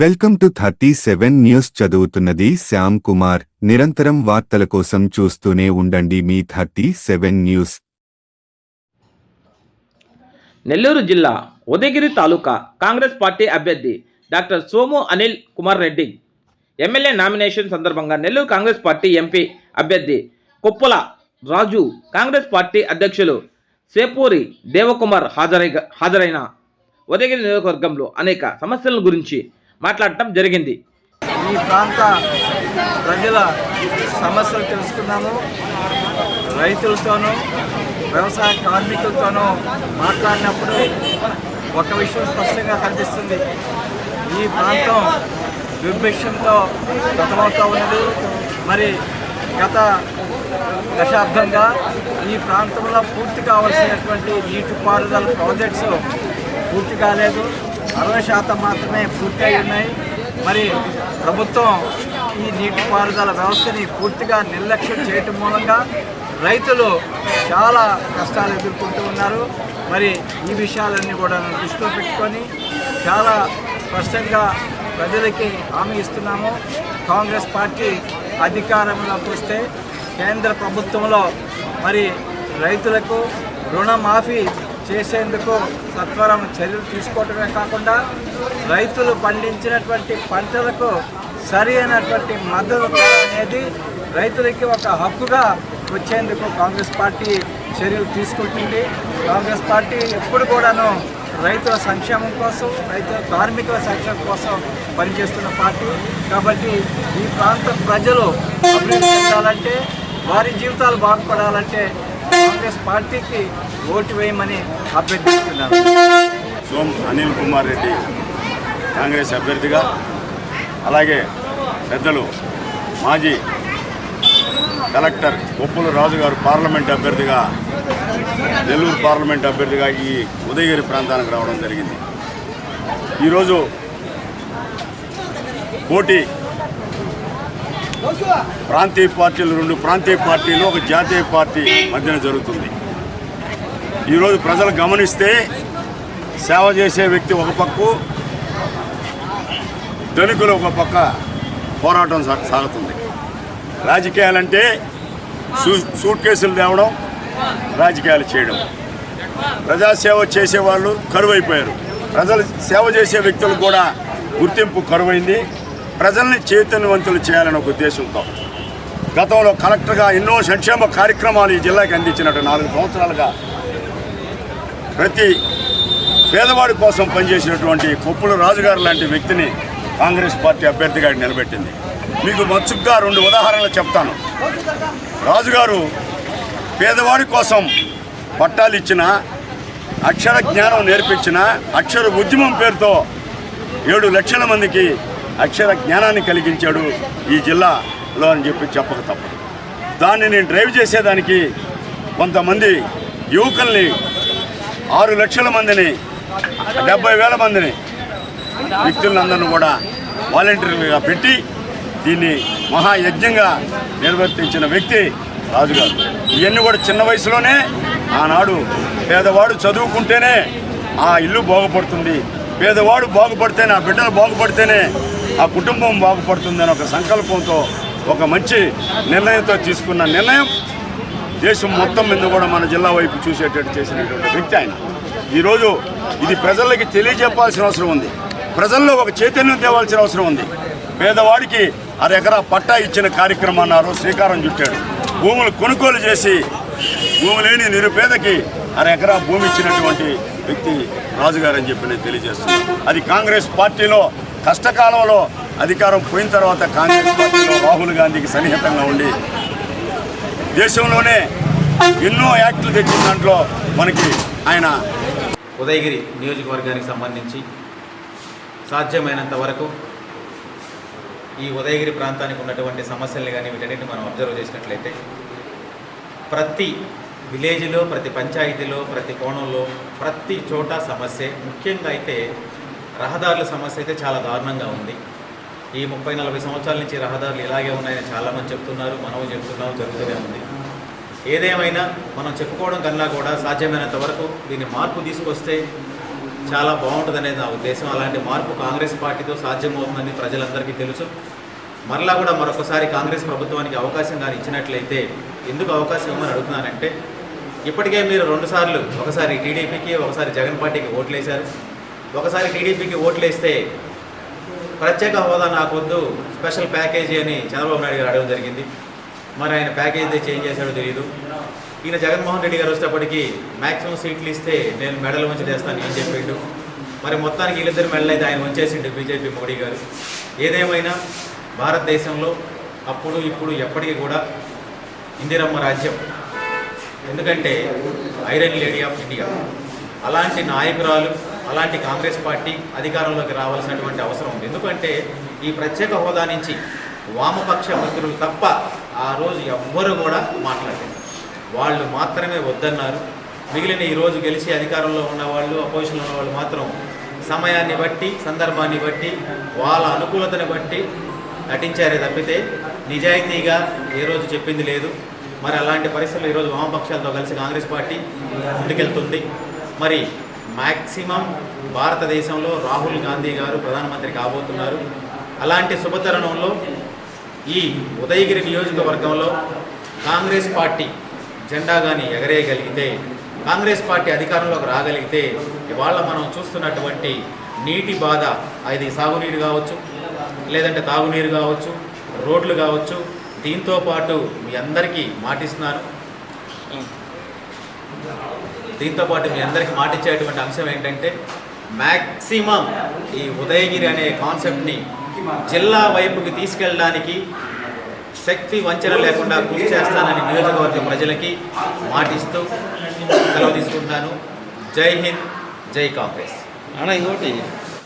Welcome to thirty seven news చదువుతున్నది శ్యామ్ కుమార్. నిరంతరం వార్తల కోసం చూస్తూనే ఉండండి మీ థర్టీ సెవెన్ న్యూస్. నెల్లూరు జిల్లా ఉదయగిరి తాలూకా కాంగ్రెస్ పార్టీ అభ్యర్థి doctor Somu Anil Kumar Reddy MLA nomination సందర్భంగా నెల్లూరు కాంగ్రెస్ పార్టీ ఎంపీ అభ్యర్థి కొప్పుల రాజు కాంగ్రెస్ పార్టీ అధ్యక్షులు సేపూరి దేవకుమార్ హాజరై హాజరైన ఉదయగిరి నియోజకవర్గంలో అనేక సమస్యల గురించి మాట్లాడటం జరిగింది. ఈ ప్రాంత ప్రజల సమస్యలు తెలుసుకున్నాము. రైతులతోనూ వ్యవసాయ కార్మికులతోనూ మాట్లాడినప్పుడు ఒక విషయం స్పష్టంగా కనిపిస్తుంది. ఈ ప్రాంతం దుర్భిక్షంతో గతమవుతూ ఉన్నది. మరి గత దశాబ్దంగా ఈ ప్రాంతంలో పూర్తి కావాల్సినటువంటి నీటిపారుదల ప్రాజెక్ట్స్ పూర్తి కాలేదు. అరవై శాతం మాత్రమే పూర్తయి ఉన్నాయి మరి ప్రభుత్వం ఈ నీటిపారుదల వ్యవస్థని పూర్తిగా నిర్లక్ష్యం చేయటం మూలంగా రైతులు చాలా కష్టాలు ఎదుర్కొంటూ ఉన్నారు. మరి ఈ విషయాలన్నీ కూడా దృష్టిలో పెట్టుకొని చాలా స్పష్టంగా ప్రజలకి హామీ ఇస్తున్నాము. కాంగ్రెస్ పార్టీ అధికారంలోకి వస్తే కేంద్ర ప్రభుత్వంలో మరి రైతులకు రుణమాఫీ చేసేందుకు సత్వరం చర్యలు తీసుకోవటమే కాకుండా రైతులు పండించినటువంటి పంటలకు సరి అయినటువంటి మద్దతు అనేది రైతులకి ఒక హక్కుగా వచ్చేందుకు కాంగ్రెస్ పార్టీ చర్యలు తీసుకుంటుంది. కాంగ్రెస్ పార్టీ ఎప్పుడు కూడాను రైతుల సంక్షేమం కోసం రైతుల కార్మికుల సంక్షేమం కోసం పనిచేస్తున్న పార్టీ. కాబట్టి ఈ ప్రాంత ప్రజలు అభివృద్ధి చెందాలంటే వారి జీవితాలు బాగుపడాలంటే కాంగ్రెస్ పార్టీకి ఓటు వేయమని అభ్యర్థిస్తున్నారు సోమ్ అనిల్ కుమార్ రెడ్డి కాంగ్రెస్ అభ్యర్థిగా అలాగే పెద్దలు మాజీ కలెక్టర్ కొప్పుల రాజు గారు పార్లమెంట్ అభ్యర్థిగా నెల్లూరు పార్లమెంట్ అభ్యర్థిగా ఈ ఉదయగిరి ప్రాంతానికి రావడం జరిగింది. ఈరోజు పోటీ ప్రాంతీయ పార్టీలు రెండు ప్రాంతీయ పార్టీలు ఒక జాతీయ పార్టీ మధ్యన జరుగుతుంది. ఈరోజు ప్రజలు గమనిస్తే సేవ చేసే వ్యక్తి ఒక పక్కు ధనికులు ఒక పక్క పోరాటం సాగుతుంది. రాజకీయాలంటే సూ సూట్ కేసులు తేవడం రాజకీయాలు చేయడం. ప్రజాసేవ చేసేవాళ్ళు కరువైపోయారు. ప్రజలు సేవ చేసే వ్యక్తులు కూడా గుర్తింపు కరువైంది. ప్రజల్ని చైతన్యవంతులు చేయాలనే ఒక ఉద్దేశంతో గతంలో కలెక్టర్గా ఎన్నో సంక్షేమ కార్యక్రమాలు ఈ జిల్లాకి అందించినట్టు నాలుగు సంవత్సరాలుగా ప్రతి పేదవాడి కోసం పనిచేసినటువంటి కొప్పుల రాజుగారు లాంటి వ్యక్తిని కాంగ్రెస్ పార్టీ అభ్యర్థిగా నిలబెట్టింది. మీకు మచ్చుగ్గా రెండు ఉదాహరణలు చెప్తాను. రాజుగారు పేదవాడి కోసం పట్టాలు ఇచ్చిన అక్షర జ్ఞానం నేర్పించిన అక్షర ఉద్యమం పేరుతో ఏడు లక్షల మందికి అక్షర జ్ఞానాన్ని కలిగించాడు ఈ జిల్లాలో అని చెప్పి చెప్పక తప్పదు. దాన్ని నేను డ్రైవ్ చేసేదానికి కొంతమంది యువకుల్ని ఆరు లక్షల మందిని డెబ్బై వేల మందిని వ్యక్తులందరినీ కూడా వాలంటీర్లుగా పెట్టి దీన్ని మహాయజ్ఞంగా నిర్వర్తించిన వ్యక్తి రాజుగారు. ఇవన్నీ కూడా చిన్న వయసులోనే ఆనాడు పేదవాడు చదువుకుంటేనే ఆ ఇల్లు బాగుపడుతుంది పేదవాడు బాగుపడితేనే ఆ బిడ్డలు బాగుపడితేనే ఆ కుటుంబం బాగుపడుతుందని ఒక సంకల్పంతో ఒక మంచి నిర్ణయంతో తీసుకున్న నిర్ణయం దేశం మొత్తం మీద కూడా మన జిల్లా వైపు చూసేటట్టు చేసినటువంటి వ్యక్తి ఆయన. ఈరోజు ఇది ప్రజలకి తెలియజెప్పాల్సిన అవసరం ఉంది. ప్రజల్లో ఒక చైతన్యం తేవాల్సిన అవసరం ఉంది. పేదవాడికి అరెకరా పట్టా ఇచ్చిన కార్యక్రమాన్ని ఆ రోజు శ్రీకారం చుట్టాడు. భూములు కొనుగోలు చేసి భూములేని నిరుపేదకి అర అరెకరా భూమి ఇచ్చినటువంటి వ్యక్తి రాజుగారు అని చెప్పి నేను తెలియజేస్తున్నాను. అది కాంగ్రెస్ పార్టీలో కష్టకాలంలో అధికారం పోయిన తర్వాత కాంగ్రెస్ పార్టీలో రాహుల్ గాంధీకి సన్నిహితంగా ఉండి దేశంలోనే ఎన్నో యాక్టులు తెచ్చిన దాంట్లో మనకి ఆయన ఉదయగిరి నియోజకవర్గానికి సంబంధించి సాధ్యమైనంత వరకు ఈ ఉదయగిరి ప్రాంతానికి ఉన్నటువంటి సమస్యల్ని కానీ వీటన్నిటిని మనం అబ్జర్వ్ చేసినట్లయితే ప్రతి విలేజ్లో ప్రతి పంచాయతీలో ప్రతి కోణంలో ప్రతి చోట సమస్య. ముఖ్యంగా అయితే రహదారుల సమస్య అయితే చాలా దారుణంగా ఉంది. ఈ ముప్పై నలభై సంవత్సరాల నుంచి రహదారులు ఇలాగే ఉన్నాయని చాలామంది చెప్తున్నారు మనం చెప్తున్నాం జరుగుతూనే ఉంది. ఏదేమైనా మనం చెప్పుకోవడం కన్నా కూడా సాధ్యమైనంత వరకు దీన్ని మార్పు తీసుకొస్తే చాలా బాగుంటుంది అనేది నా ఉద్దేశం. అలాంటి మార్పు కాంగ్రెస్ పార్టీతో సాధ్యమవుతుందని ప్రజలందరికీ తెలుసు. మరలా కూడా మరొకసారి కాంగ్రెస్ ప్రభుత్వానికి అవకాశం కానీ ఇచ్చినట్లయితే ఎందుకు అవకాశం ఇవ్వమని అడుగుతున్నానంటే ఇప్పటికే మీరు రెండుసార్లు ఒకసారి టీడీపీకి ఒకసారి జగన్ పార్టీకి ఓట్లేశారు. ఒకసారి టీడీపీకి ఓట్లేస్తే ప్రత్యేక హోదా నాకొద్దు స్పెషల్ ప్యాకేజీ అని చంద్రబాబు నాయుడు గారు అడగడం జరిగింది. మరి ఆయన ప్యాకేజీ చేంజ్ చేశాడో తెలియదు ఈయన జగన్మోహన్ రెడ్డి గారు వచ్చేటప్పటికి మ్యాక్సిమం సీట్లు ఇస్తే నేను మెడల్ వంచి చేస్తాను ఏం చెప్పిండు. మరి మొత్తానికి వీళ్ళిద్దరు మెడల్ అయితే ఆయన వంచేసిండు బీజేపీ మోడీ గారు. ఏదేమైనా భారతదేశంలో అప్పుడు ఇప్పుడు ఎప్పటికీ కూడా ఇందిరమ్మ రాజ్యం ఎందుకంటే ఐరన్ లేడీ ఆఫ్ ఇండియా. అలాంటి నాయకురాలు అలాంటి కాంగ్రెస్ పార్టీ అధికారంలోకి రావాల్సినటువంటి అవసరం ఉంది. ఎందుకంటే ఈ ప్రత్యేక హోదా నుంచి వామపక్ష మంత్రులు తప్ప ఆ రోజు ఎవ్వరూ కూడా మాట్లాడలేదు. వాళ్ళు మాత్రమే వద్దన్నారు. మిగిలిన ఈరోజు గెలిచి అధికారంలో ఉన్న వాళ్ళు అపోజిషన్లో ఉన్న వాళ్ళు మాత్రం సమయాన్ని బట్టి సందర్భాన్ని బట్టి వాళ్ళ అనుకూలతను బట్టి నటించారే తప్పితే నిజాయితీగా ఏ రోజు చెప్పింది లేదు. మరి అలాంటి పరిస్థితుల్లో ఈరోజు వామపక్షాలతో కలిసి కాంగ్రెస్ పార్టీ ముందుకెళ్తుంది. మరి మ్యాక్సిమం భారతదేశంలో రాహుల్ గాంధీ గారు ప్రధానమంత్రి కాబోతున్నారు. అలాంటి శుభతరుణంలో ఈ ఉదయగిరి నియోజకవర్గంలో కాంగ్రెస్ పార్టీ జెండా కానీ ఎగరేయగలిగితే కాంగ్రెస్ పార్టీ అధికారంలోకి రాగలిగితే ఇవాళ మనం చూస్తున్నటువంటి నీటి బాధ అది సాగునీరు కావచ్చు లేదంటే తాగునీరు కావచ్చు రోడ్లు కావచ్చు దీంతో పాటు మీ అందరికీ మాటిస్తున్నాను. దీంతో పాటు మీ అందరికీ మాటిచ్చేటువంటి అంశం ఏంటంటే మ్యాక్సిమం ఈ ఉదయగిరి అనే కాన్సెప్ట్ని జిల్లా వైపుకి తీసుకెళ్ళడానికి శక్తి వంచన లేకుండా కృషి చేస్తానని నియోజకవర్గ ప్రజలకి మాటిస్తూ సెలవు తీసుకుంటున్నాను. జై హింద్ జై కాంగ్రెస్. అన్న ఇంకోటి